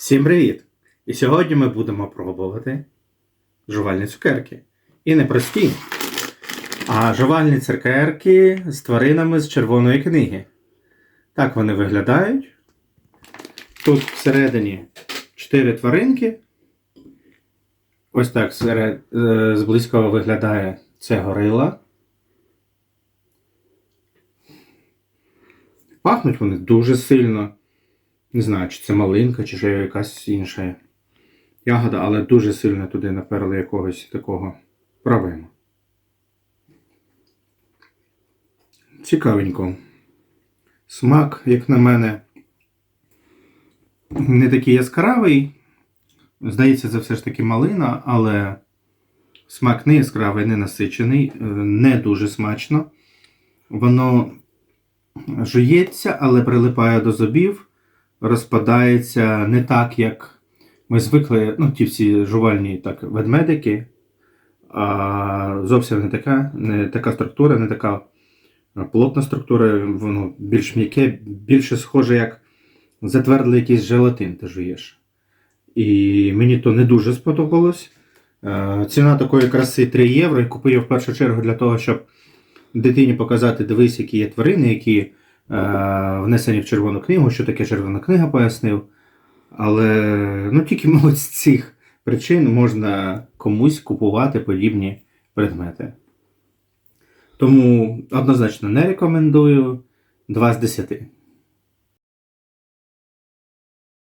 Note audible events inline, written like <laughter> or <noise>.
Всім привіт! І сьогодні ми будемо пробувати жувальні цукерки. І не прості, а жувальні цукерки з тваринами з червоної книги. Так вони виглядають. Тут всередині 4 тваринки. Ось так серед, е, зблизька виглядає це горила. Пахнуть вони дуже сильно. Не знаю, чи це малинка, чи ще якась інша ягода, але дуже сильно туди наперли якогось такого правину. Цікавенько. Смак, як на мене, не такий яскравий. Здається, це все ж таки малина, але смак не яскравий, не насичений, е, не дуже смачно. Воно жується, але прилипає до зубів розпадається не так, як ми звикли, ну, ті всі жувальні так, ведмедики, а зовсім не така, не така структура, не така плотна структура, воно більш м'яке, більше схоже, як затвердий якийсь желатин ти жуєш. І мені то не дуже сподобалось. Ціна такої краси 3 євро. І купив я в першу чергу для того, щоб дитині показати, дивись, які є тварини, які внесені в червону книгу, що таке червона книга пояснив. Але ну, тільки <laughs> мабуть, з цих причин можна комусь купувати подібні предмети. Тому однозначно не рекомендую 2 з 10.